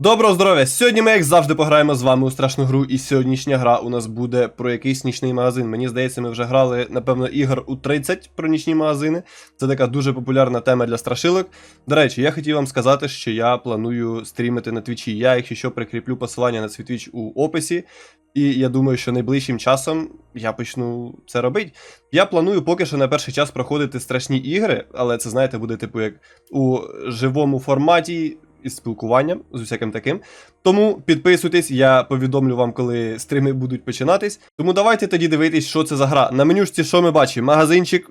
Доброго здоров'я! Сьогодні ми, як завжди, пограємо з вами у страшну гру, і сьогоднішня гра у нас буде про якийсь нічний магазин. Мені здається, ми вже грали, напевно, ігор у 30 про нічні магазини. Це така дуже популярна тема для страшилок. До речі, я хотів вам сказати, що я планую стрімити на твічі. Я, якщо що, прикріплю посилання на свій твіч у описі. І я думаю, що найближчим часом я почну це робити. Я планую поки що на перший час проходити страшні ігри, але це, знаєте, буде типу як у живому форматі із спілкуванням з усяким таким. Тому підписуйтесь, я повідомлю вам, коли стріми будуть починатись. Тому давайте тоді дивитись, що це за гра. На менюшці що ми бачимо? Магазинчик.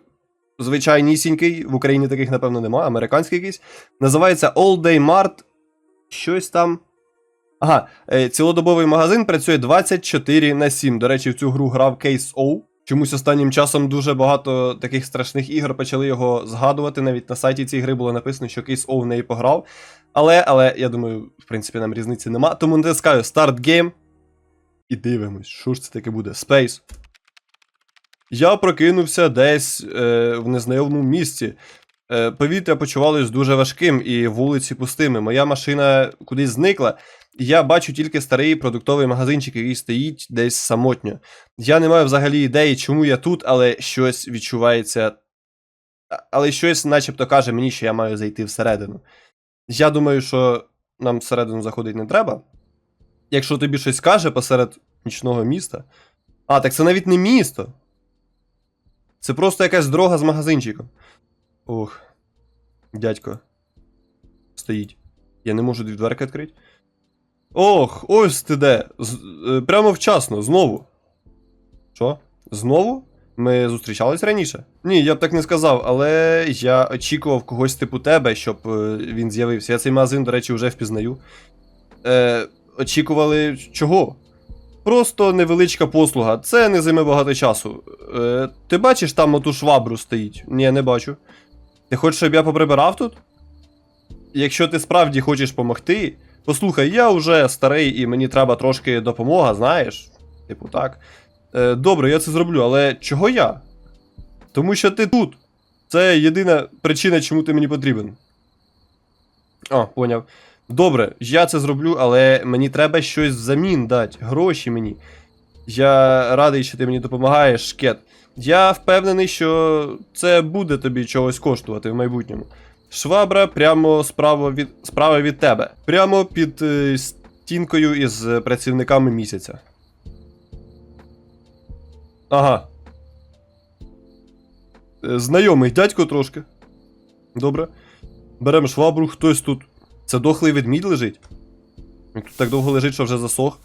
Звичайнісінький, в Україні таких, напевно, немає, американський якийсь. Називається All Day Mart. Щось там. Ага, е, цілодобовий магазин працює 24 на 7. До речі, в цю гру грав Case O. Чомусь останнім часом дуже багато таких страшних ігор почали його згадувати. Навіть на сайті цієї гри було написано, що Case O в неї пограв. Але, але, я думаю, в принципі, нам різниці нема. Тому натискаю Start Game. І дивимось, що ж це таке буде. Space. Я прокинувся десь е, в незнайомому місці. Е, повітря почувалось дуже важким і вулиці пустими. Моя машина кудись зникла. І я бачу тільки старий продуктовий магазинчик, який стоїть десь самотньо. Я не маю взагалі ідеї, чому я тут, але щось відчувається. Але щось, начебто, каже мені, що я маю зайти всередину. Я думаю, що нам всередину заходити не треба. Якщо тобі щось каже посеред нічного міста. А, так це навіть не місто. Це просто якась дорога з магазинчиком. Ох. Дядько. Стоїть. Я не можу дві дверки відкрити. Ох, ось ти де. З, е, прямо вчасно, знову. Що? Знову? Ми зустрічались раніше? Ні, я б так не сказав, але я очікував когось типу тебе, щоб е, він з'явився. Я цей магазин, до речі, вже впізнаю. Е, очікували чого? Просто невеличка послуга. Це не займе багато часу. Е, ти бачиш, там оту швабру стоїть? Ні, не бачу. Ти хочеш, щоб я поприбирав тут? Якщо ти справді хочеш допомогти, послухай, я вже старий і мені треба трошки допомога, знаєш? Типу так. Е, добре, я це зроблю, але чого я? Тому що ти тут. Це єдина причина, чому ти мені потрібен. О, поняв. Добре, я це зроблю, але мені треба щось взамін дати. Гроші мені. Я радий, що ти мені допомагаєш, шкет. Я впевнений, що це буде тобі чогось коштувати в майбутньому. Швабра прямо справа від, справа від тебе. Прямо під е, стінкою із працівниками місяця. Ага. Е, Знайомий дядько трошки. Добре. Беремо швабру, хтось тут. Це дохлий ведмідь лежить. Він тут так довго лежить, що вже засох.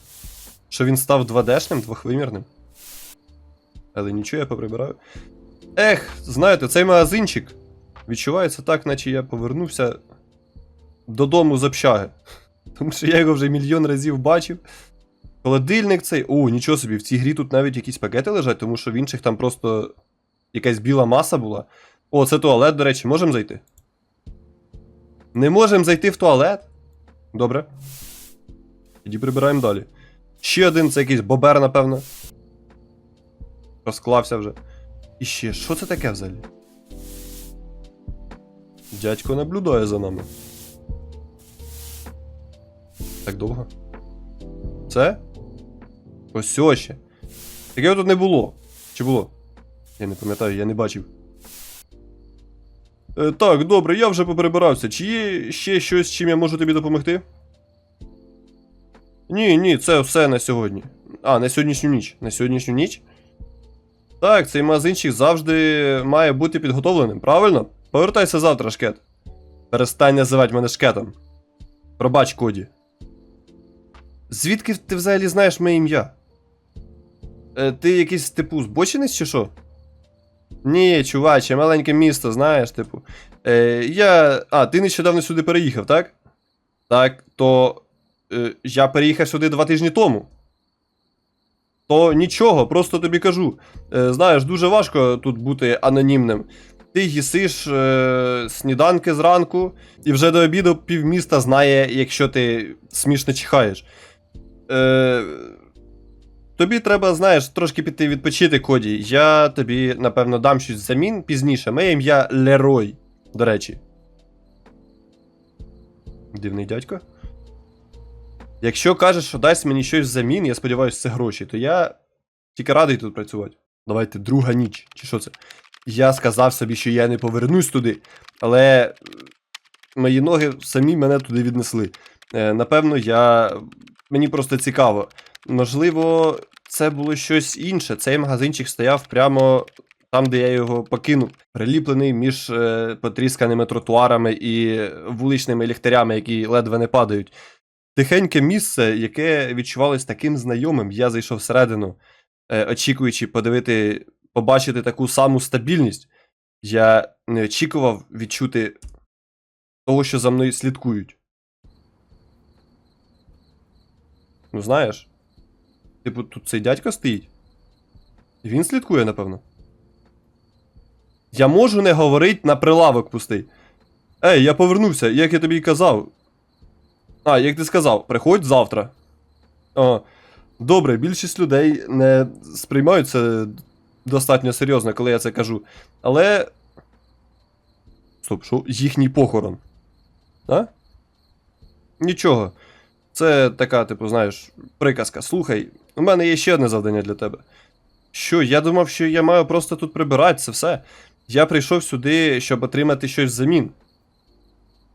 Що він став 2D-шним, двохвимірним. Але нічого, я поприбираю. Ех, знаєте, цей магазинчик відчувається так, наче я повернувся додому з общаги. Тому що я його вже мільйон разів бачив. Холодильник цей. О, нічого собі, в цій грі тут навіть якісь пакети лежать, тому що в інших там просто якась біла маса була. О, це туалет, до речі, можемо зайти? Не можемо зайти в туалет? Добре. Тоді прибираємо далі. Ще один це якийсь бобер, напевно. Розклався вже. І ще, що це таке взагалі? Дядько наблюдає за нами. Так довго? Це? Ось ще. Таке тут не було. Чи було? Я не пам'ятаю, я не бачив. Е, так, добре, я вже поприбирався. Чи є ще щось, чим я можу тобі допомогти? Ні, ні, це все на сьогодні. А, на сьогоднішню ніч. На сьогоднішню ніч? Так, цей магазинчик завжди має бути підготовленим, правильно? Повертайся завтра, шкет. Перестань називати мене шкетом. Пробач, Коді. Звідки ти взагалі знаєш моє ім'я? Е, ти якийсь типу збочинець чи що? Ні, чуваче, маленьке місто, знаєш, типу. Е, я. А, ти нещодавно сюди переїхав, так? Так, то. Е, я переїхав сюди два тижні тому. То нічого, просто тобі кажу. Е, знаєш, дуже важко тут бути анонімним. Ти їсиш е, сніданки зранку, і вже до обіду півміста знає, якщо ти смішно чихаєш. Е, Тобі треба, знаєш, трошки піти відпочити, Коді. Я тобі, напевно, дам щось взамін пізніше. Моє ім'я Лерой, до речі. Дивний дядько. Якщо кажеш, що дасть мені щось взамін, я сподіваюся, це гроші, то я тільки радий тут працювати. Давайте друга ніч, чи що це? Я сказав собі, що я не повернусь туди, але е, мої ноги самі мене туди віднесли. Е, напевно, я. Мені просто цікаво. Можливо, це було щось інше. Цей магазинчик стояв прямо там, де я його покинув, приліплений між е, потрісканими тротуарами і вуличними ліхтарями, які ледве не падають. Тихеньке місце, яке відчувалось таким знайомим, я зайшов всередину, е, очікуючи подивити, побачити таку саму стабільність. Я не очікував відчути того, що за мною слідкують. Ну, знаєш, типу, тут цей дядько стоїть. І він слідкує, напевно. Я можу не говорить на прилавок пустий. Ей, я повернувся, як я тобі й казав. А, як ти сказав, приходь завтра. О, добре, більшість людей не сприймають це достатньо серйозно, коли я це кажу. Але. Стоп, що? Їхній похорон. А? Нічого. Це така, типу, знаєш, приказка. Слухай, у мене є ще одне завдання для тебе. Що, я думав, що я маю просто тут прибирати, це все. Я прийшов сюди, щоб отримати щось взамін.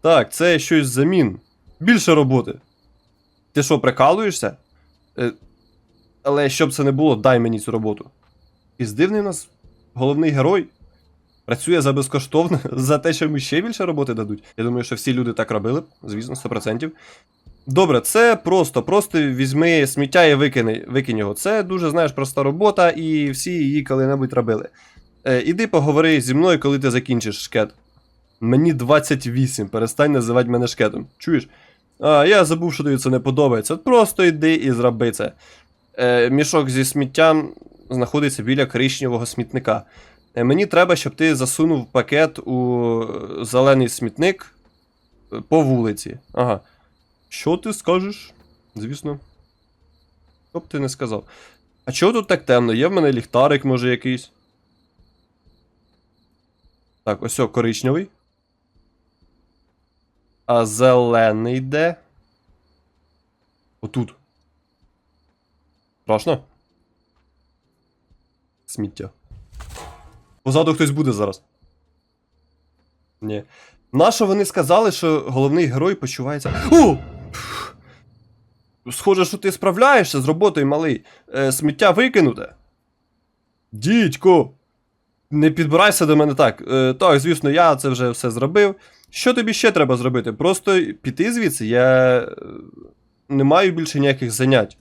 Так, це щось взамін. Більше роботи. Ти що, прикалуєшся? Е, але щоб це не було, дай мені цю роботу. І дивний у нас головний герой. Працює за безкоштовно, за те, що йому ще більше роботи дадуть. Я думаю, що всі люди так робили звісно, 100%. Добре, це просто. Просто візьми сміття і викини, викинь його. Це дуже, знаєш, проста робота, і всі її коли-небудь робили. Е, іди поговори зі мною, коли ти закінчиш шкет. Мені 28, перестань називати мене шкетом. Чуєш? А, я забув, що тобі це не подобається. Просто йди і зроби це. Е, мішок зі сміттям знаходиться біля коричневого смітника. Е, мені треба, щоб ти засунув пакет у зелений смітник е, по вулиці. Ага. Що ти скажеш? Звісно. Що б ти не сказав. А чого тут так темно? Є в мене ліхтарик, може, якийсь. Так, ось о, коричневий. А зелений де? Отут. Страшно? Сміття. Позаду хтось буде зараз. Ні. Нащо вони сказали, що головний герой почувається. О! Схоже, що ти справляєшся з роботою, малий. Е, сміття викинуте. Дідько! Не підбирайся до мене так. Е, так, звісно, я це вже все зробив. Що тобі ще треба зробити? Просто піти звідси, я е, не маю більше ніяких занять.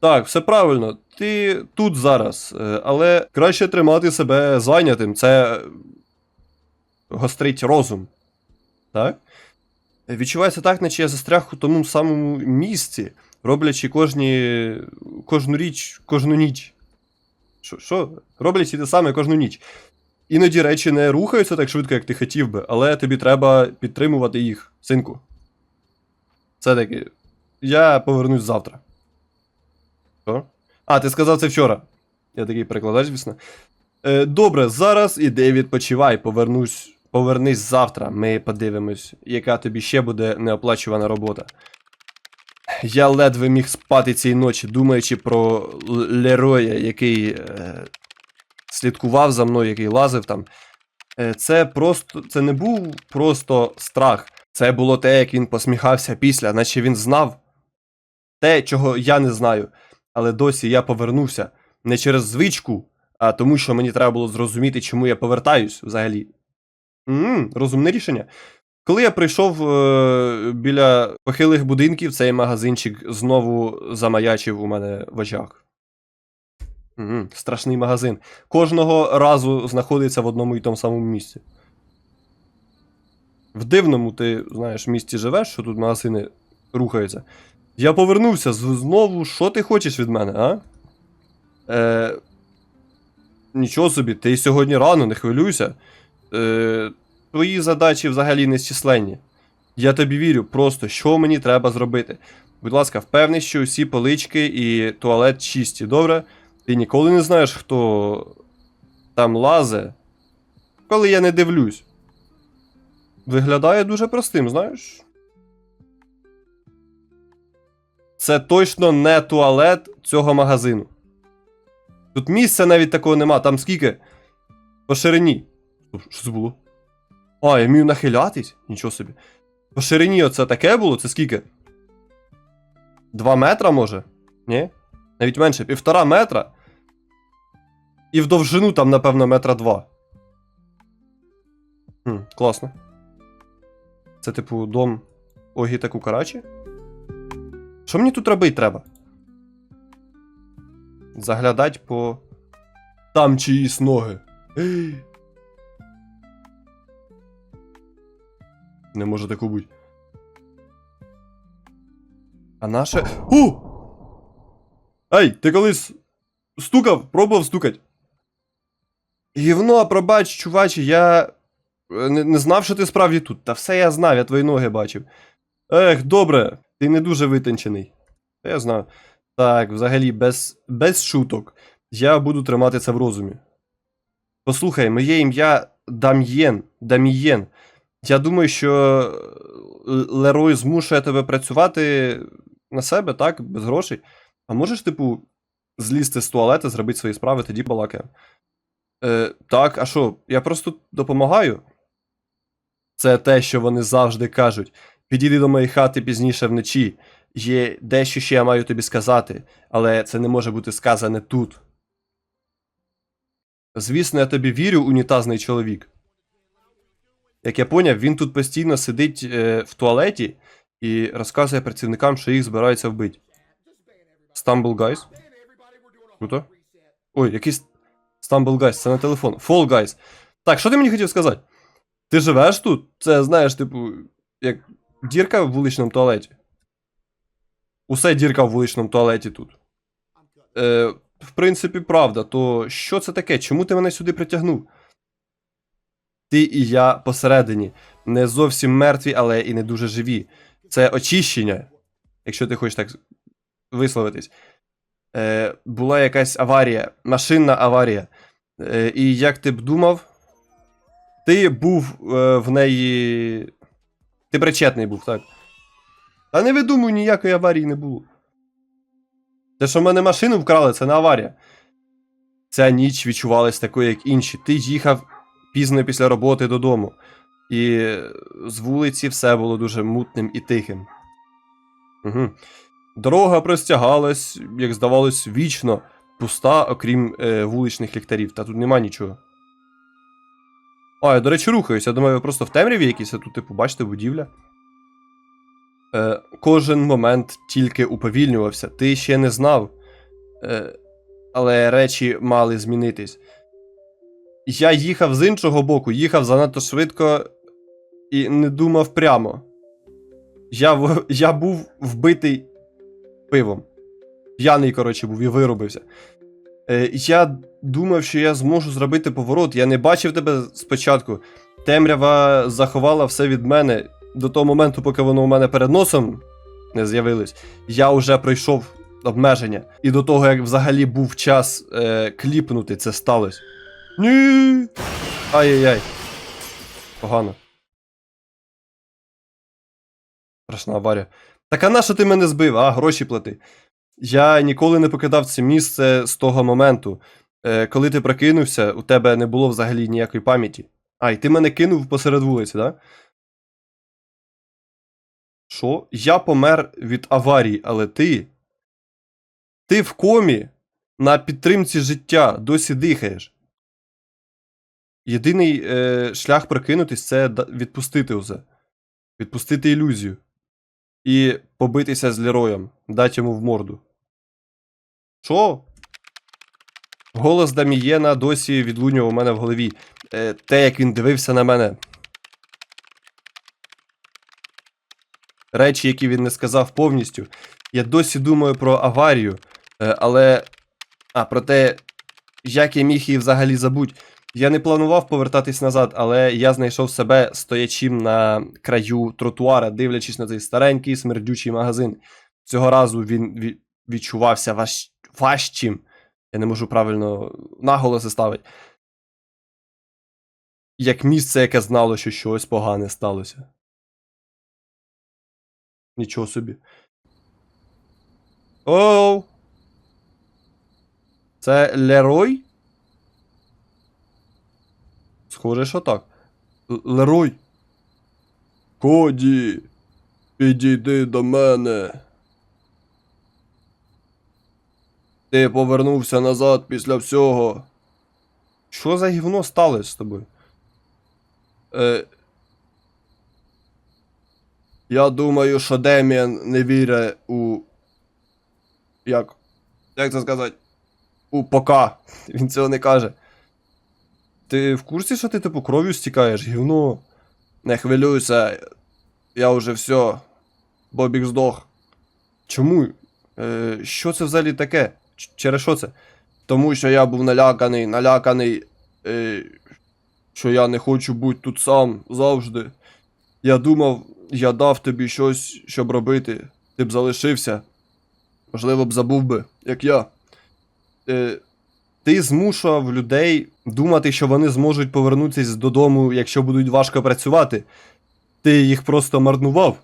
Так, все правильно, ти тут зараз, е, але краще тримати себе зайнятим, це е, гострить розум. Так? Відчувається так, наче я застряг у тому самому місці, роблячи кожні, кожну річ, кожну ніч. Що? Роблячи те саме кожну ніч. Іноді речі не рухаються так швидко, як ти хотів би, але тобі треба підтримувати їх, синку. Це таки. Я повернусь завтра. Що? А, ти сказав це вчора. Я такий перекладач, звісно. Е, добре, зараз іди відпочивай, повернусь. Повернись завтра. Ми подивимось, яка тобі ще буде неоплачувана робота. Я ледве міг спати цієї ночі, думаючи про Лероя, який е, слідкував за мною, який лазив там. Е, це просто. Це не був просто страх. Це було те, як він посміхався після, наче він знав те, чого я не знаю. Але досі я повернувся не через звичку, а тому, що мені треба було зрозуміти, чому я повертаюсь взагалі. м розумне рішення. Коли я прийшов е, біля похилих будинків, цей магазинчик знову замаячив у мене в очах. М, страшний магазин. Кожного разу знаходиться в одному і тому самому місці. В дивному ти, знаєш, місті живеш, що тут магазини рухаються. Я повернувся знову. Що ти хочеш від мене, а? Е, нічого собі, ти сьогодні рано, не хвилюйся. Е, твої задачі взагалі незчисленні. Я тобі вірю, просто що мені треба зробити. Будь ласка, впевнись, що усі полички і туалет чисті, добре? Ти ніколи не знаєш, хто там лазе, коли я не дивлюсь. Виглядає дуже простим, знаєш? Це точно не туалет цього магазину. Тут місця навіть такого нема, там скільки? По ширині. Що це було? А, я вмію нахилятись? Нічого собі. По ширині оце таке було? Це скільки? Два метра може? Ні? Навіть менше, півтора метра. І в довжину там, напевно, метра два. Хм, класно. Це, типу, дом Огіта Кукарачі? Що мені тут робити треба? Заглядать по. Там чиїсь ноги. Не може таку бути. А наше. У! Ей, ти колись стукав, пробував стукать. Гівно, пробач, чуваче, я е, не, не знав, що ти справді тут. Та все я знав, я твої ноги бачив. Ех, добре, ти не дуже витончений. Та Я знаю. Так, взагалі, без, без шуток. Я буду тримати це в розумі. Послухай, моє ім'я Дам'єн. Дамієн. Я думаю, що е, Лерой змушує тебе працювати на себе, так, без грошей. А можеш, типу, злізти з туалета, зробити свої справи, тоді балакаємо. Е, так, а що, я просто допомагаю. Це те, що вони завжди кажуть. Підійди до моєї хати пізніше вночі. Є дещо, що я маю тобі сказати, але це не може бути сказане тут. Звісно, я тобі вірю, унітазний чоловік. Як я поняв, він тут постійно сидить е, в туалеті і розказує працівникам, що їх збираються вбити. Stumble Guys? Круто. Ой, якийсь Stumble Guys, це на телефон. Fall Guys. Так, що ти мені хотів сказати? Ти живеш тут? Це, знаєш, типу, як дірка в вуличному туалеті. Усе дірка в вуличному туалеті тут. Е, в принципі, правда, то що це таке? Чому ти мене сюди притягнув? Ти і я посередині. Не зовсім мертві, але і не дуже живі. Це очищення, якщо ти хочеш так висловитись. Е, була якась аварія, машинна аварія. Е, і як ти б думав, ти був е, в неї. Ти причетний був, так? Та не видумуй, ніякої аварії не було. Те, що в мене машину вкрали, це не аварія. Ця ніч відчувалась такою, як інші. Ти їхав пізно після роботи додому. І з вулиці все було дуже мутним і тихим. Угу. Дорога простягалась, як здавалось, вічно, пуста, окрім е, вуличних ліхтарів, та тут нема нічого. А, я, до речі, рухаюся. Я думаю, ви просто в темряві якісь, а тут, типу, бачите, будівля. Е, кожен момент тільки уповільнювався. Ти ще не знав. Е, але речі мали змінитись. Я їхав з іншого боку, їхав занадто швидко і не думав прямо. Я, я був вбитий пивом. П'яний, коротше, був і виробився. Е, я думав, що я зможу зробити поворот. Я не бачив тебе спочатку. Темрява заховала все від мене до того моменту, поки воно у мене перед носом не з'явилось. Я вже пройшов обмеження. І до того, як взагалі був час е, кліпнути, це сталося. Ні. Ай-яй-яй. Погано. Страшна аварія. Так а на що ти мене збив? А, гроші плати. Я ніколи не покидав це місце з того моменту. Е, коли ти прокинувся, у тебе не було взагалі ніякої пам'яті. А, і ти мене кинув посеред вулиці, так? Да? Що? Я помер від аварії, але ти. Ти в комі на підтримці життя досі дихаєш. Єдиний е, шлях прокинутись це відпустити усе. Відпустити ілюзію. І побитися з Лероєм, дати йому в морду. Що? Голос Дамієна досі відлунював у мене в голові. Е, те, як він дивився на мене. Речі, які він не сказав повністю. Я досі думаю про аварію, е, але. А, про те, як я міг її взагалі забути. Я не планував повертатись назад, але я знайшов себе стоячим на краю тротуара, дивлячись на цей старенький смердючий магазин. цього разу він відчувався важ... важчим. Я не можу правильно наголоси ставити. Як місце, яке знало, що щось погане сталося. Нічого собі. Оу! Це Лерой? Схоже, що так. Лерой. Коді, підійди до мене. Ти повернувся назад після всього. Що за гівно сталося з тобою? Е, я думаю, що Деміан не вірить у. Як? Як це сказати? У пока. Він цього не каже. Ти в курсі, що ти типу кров'ю стікаєш, гівно? Не хвилюйся. Я вже все. Бобік здох. Чому? Е, що це взагалі таке? Ч- Через що це? Тому що я був наляканий, наляканий, е, що я не хочу бути тут сам завжди. Я думав, я дав тобі щось, щоб робити. Ти б залишився. Можливо, б забув би, як я. Е, ти змушував людей думати, що вони зможуть повернутися додому, якщо будуть важко працювати. Ти їх просто марнував.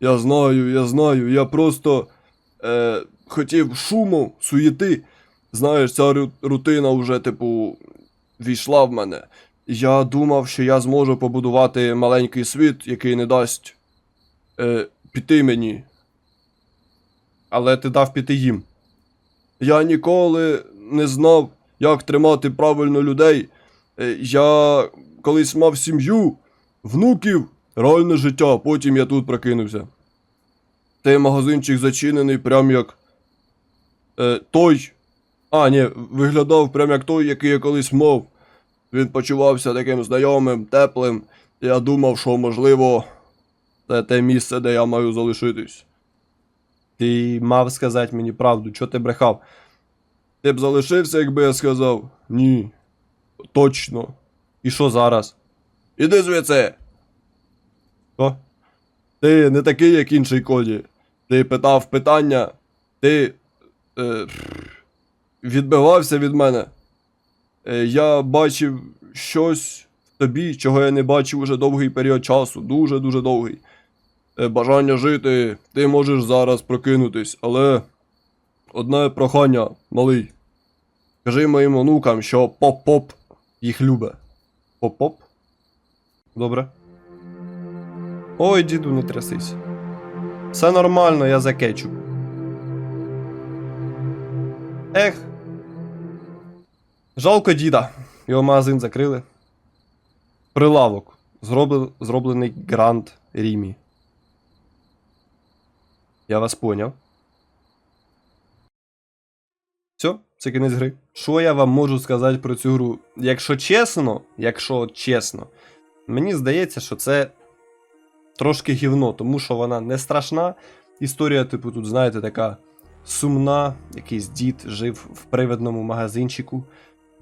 Я знаю, я знаю, я просто е, хотів шуму, суєти. Знаєш, ця рутина вже, типу, війшла в мене. Я думав, що я зможу побудувати маленький світ, який не дасть е, піти мені. Але ти дав піти їм. Я ніколи не знав, як тримати правильно людей. Е, Я колись мав сім'ю, внуків, реальне життя, потім я тут прокинувся. Той магазинчик зачинений, прям як е, той. А, ні, виглядав прям як той, який я колись мав. Він почувався таким знайомим, теплим. Я думав, що можливо, це те місце, де я маю залишитись. Ти мав сказати мені правду, чого ти брехав? Ти б залишився, якби я сказав? Ні. Точно. І що зараз? Іди звідси. Що? Ти не такий, як інший коді. Ти питав питання, ти е, відбивався від мене. Е, я бачив щось в тобі, чого я не бачив уже довгий період часу, дуже-дуже довгий. Е, бажання жити, ти можеш зараз прокинутись, але одне прохання, малий. Кажи моїм онукам, що поп-поп їх любить. Поп-поп? Добре. Ой, діду, не трясись. Все нормально, я закечу. Ех. Жалко діда. Його магазин закрили. Прилавок. Зроблений Гранд Рімі. Я вас поняв. Все, це кінець гри. Що я вам можу сказати про цю гру? Якщо чесно, якщо чесно, мені здається, що це трошки гівно, тому що вона не страшна. Історія, типу, тут, знаєте, така сумна. Якийсь дід жив в привидному магазинчику,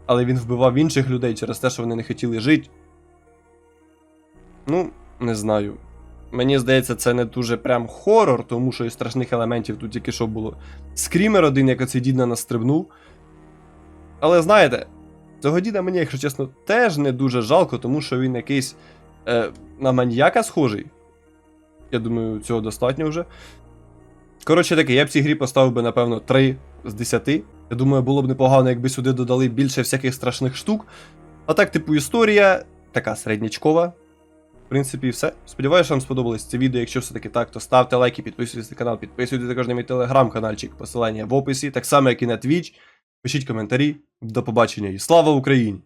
але він вбивав інших людей через те, що вони не хотіли жити. Ну, не знаю. Мені здається, це не дуже прям хорор, тому що і страшних елементів тут тільки що було. Скрімер один, як оцей дід на нас стрибнув. Але знаєте, цього діда мені, якщо чесно, теж не дуже жалко, тому що він якийсь е, на маньяка схожий. Я думаю, цього достатньо вже. Коротше таки, я б цій грі поставив би, напевно, 3 з 10. Я думаю, було б непогано, якби сюди додали більше всяких страшних штук. А так, типу, історія така середнячкова. Принципі, і все. Сподіваюся, що вам сподобалось це відео. Якщо все-таки так, то ставте лайки, підписуйтесь на канал, підписуйтесь також на мій телеграм-канальчик, посилання в описі, так само, як і на Twitch. Пишіть коментарі. До побачення і слава Україні!